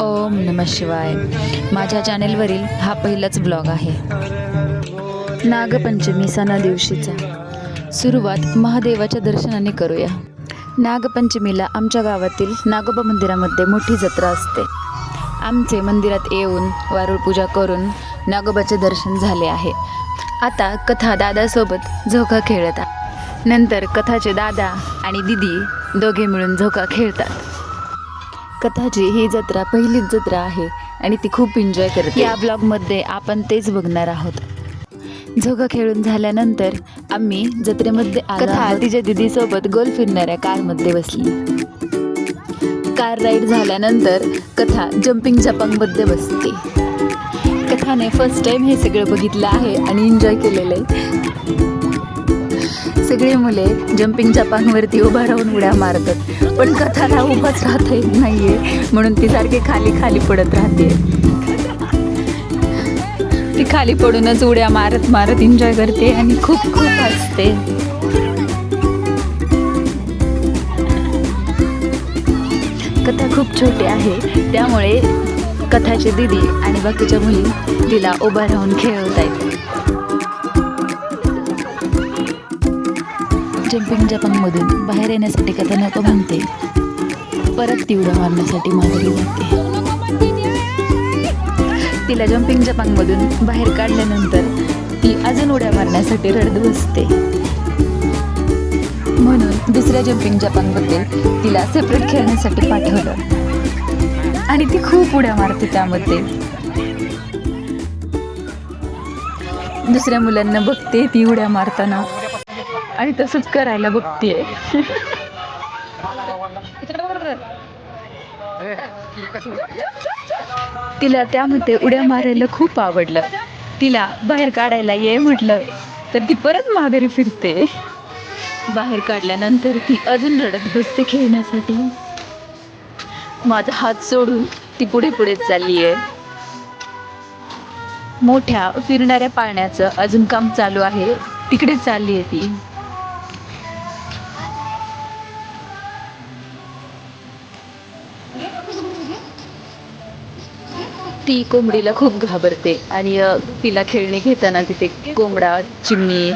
ओम नम शिवाय. माझ्या चॅनेलवरील हा पहिलाच ब्लॉग आहे. नागपंचमी सणा दिवशीचा सुरुवात महादेवाच्या दर्शनाने करूया. नागपंचमीला आमच्या गावातील नागोबा मंदिरामध्ये मोठी जत्रा असते. आमचे मंदिरात येऊन वारुळ पूजा करून नागोबाचे दर्शन झाले आहे. आता कथा दादासोबत झोका खेळत आहे. नंतर कथाचे दादा आणि दिदी दोघे मिळून झोका खेळतात. कथाची ही जत्रा पहिलीच जत्रा आहे आणि ती खूप एन्जॉय करते. या ब्लॉगमध्ये आपण तेच बघणार आहोत. झोगा खेळून झाल्यानंतर आम्ही जत्रेमध्ये कथा तिच्या दिदीसोबत गोल फिरणाऱ्या कारमध्ये बसली. कार राईड झाल्यानंतर कथा जम्पिंग जपांगमध्ये बसते. कथाने फर्स्ट टाइम हे सगळं बघितलं आहे आणि एन्जॉय केलेलं आहे. सगळी मुले जम्पिंग जपांगवरती उभा राहून उड्या मारतात. पण कथाला उभाच राहता येत नाहीये. म्हणून ती सारखी खाली खाली पडत राहते. ती खाली पडूनच उड्या मारत मारत एन्जॉय करते आणि खूप खूप हसते. कथा खूप छोटी आहे. त्यामुळे कथाची दिदी आणि बाकीच्या मुली तिला उभा राहून खेळवत आहेत जम्पिंग जपांगमधून म्हणजे बाहेर येण्यासाठी कथानक म्हणते. परत ती उड्या मारण्यासाठी माघारी जाते. तिला जम्पिंग जपांगमधून बाहेर काढल्यानंतर ती अजून उड्या मारण्यासाठी रडत बसते. म्हणून दुसऱ्या जम्पिंग जपांगमध्ये तिला सेपरेट खेळण्यासाठी पाठवलं. आणि ती खूप उड्या मारते त्यामध्ये. दुसऱ्या मुलांना बघते ती उड्या मारताना. आणि तसंच करायला बघतीये. तिला त्यामध्ये उड्या मारायला खूप आवडलं. तिला बाहेर काढायला ये म्हटलं तर ती परत माघारी फिरते. बाहेर काढल्यानंतर ती अजून रडत बसते खेळण्यासाठी. माझा हात सोडून ती पुढे पुढे चालली आहे मोठ्या फिरणाऱ्या पाळण्याचं अजून काम चालू आहे. तिकडे चालली आहे ती. ती कोंबडीला खूप घाबरते. आणि तिला खेळणी घेताना तिथे कोंबडा चिमणी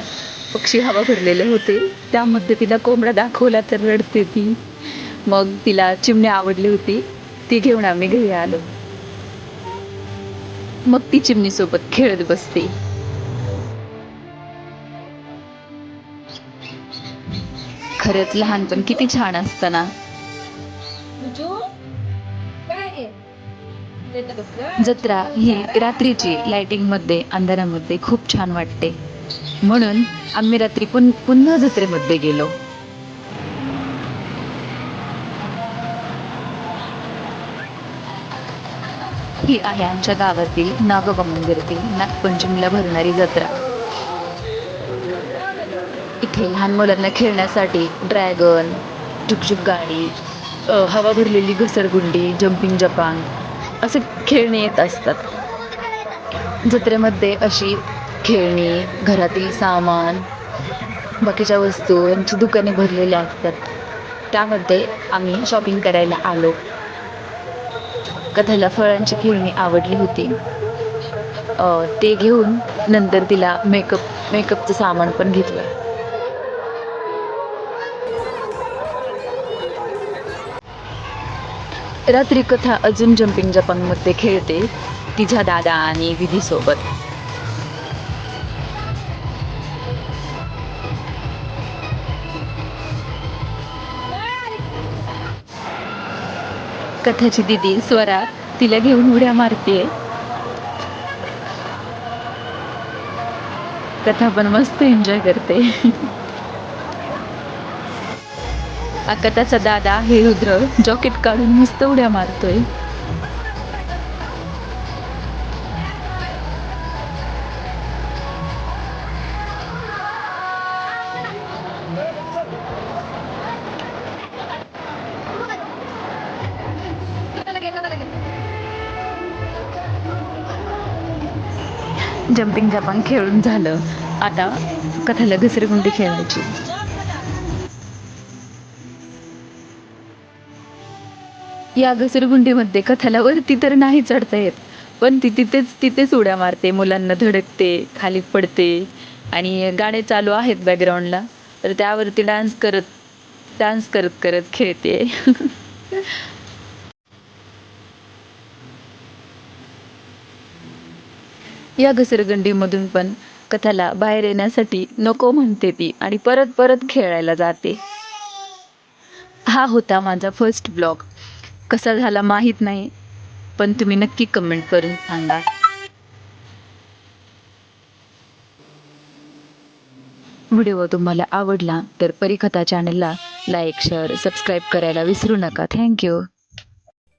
पक्षी हवा भरलेले होते. त्यामध्ये तिला कोंबडा दाखवला तर रडते ती. मग तिला चिमणी आवडली होती. ती घेऊन आम्ही घरी आलो. मग ती चिमणी सोबत खेळत बसते. खरंच लहानपण किती छान असतं जत्रा ही रात्रीची लाइटिंगमध्ये अंधारामध्ये खूप छान वाटते. म्हणून आम्ही रात्री पुन पुन्हा जत्रेमध्ये गेलो. ही आहे आमच्या गावातील नागोबा मंदिरातील नागपंचमीला भरणारी जत्रा. इथे लहान मुलांना खेळण्यासाठी ड्रॅगन झुकझुक गाडी हवा भरलेली घसरगुंडी जम्पिंग जपान असे खेळणे येत असतात. जत्रेमध्ये अशी खेळणी घरातील सामान बाकीच्या वस्तू यांची दुकाने भरलेली असतात. त्यामध्ये आम्ही शॉपिंग करायला आलो. कथाला फळांची खेळणी आवडली होती. ते घेऊन नंतर तिला मेकअप मेकअपचं सामान पण घेतलं. रात्री कथा अजून जम्पिंग जपांगमध्ये खेळते तिच्या दादा आणि विधीसोबत कथाची दिदी स्वरा तिला घेऊन उड्या मारते कथा पण मस्त एन्जॉय करते. आ दादा हे रुद्र जॉकेट काढून मस्त उड्या मारतोय. जम्पिंग जपान खेळून झालं. आता कथाला घसरगुंडी खेळायची. या घसरगुंडीमध्ये कथाला वरती तर नाही चढता येत. पण ती तिथेच तिथेच उड्या मारते मुलांना धडकते खाली पडते आणि गाणे चालू आहेत बॅकग्राऊंडला तर त्यावरती डान्स करत डान्स करत करत खेळते. या घसरगुंडीमधून पण कथाला बाहेर येण्यासाठी नको म्हणते ती आणि परत परत खेळायला जाते. हा होता माझा फर्स्ट ब्लॉग कसा झाला माहीत नाही पण तुम्ही नक्की कमेंट करून सांगा. व्हिडिओ तुम्हाला आवडला तर परिकथा चॅनलला लाईक शेअर सबस्क्राईब करायला विसरू नका. थँक्यू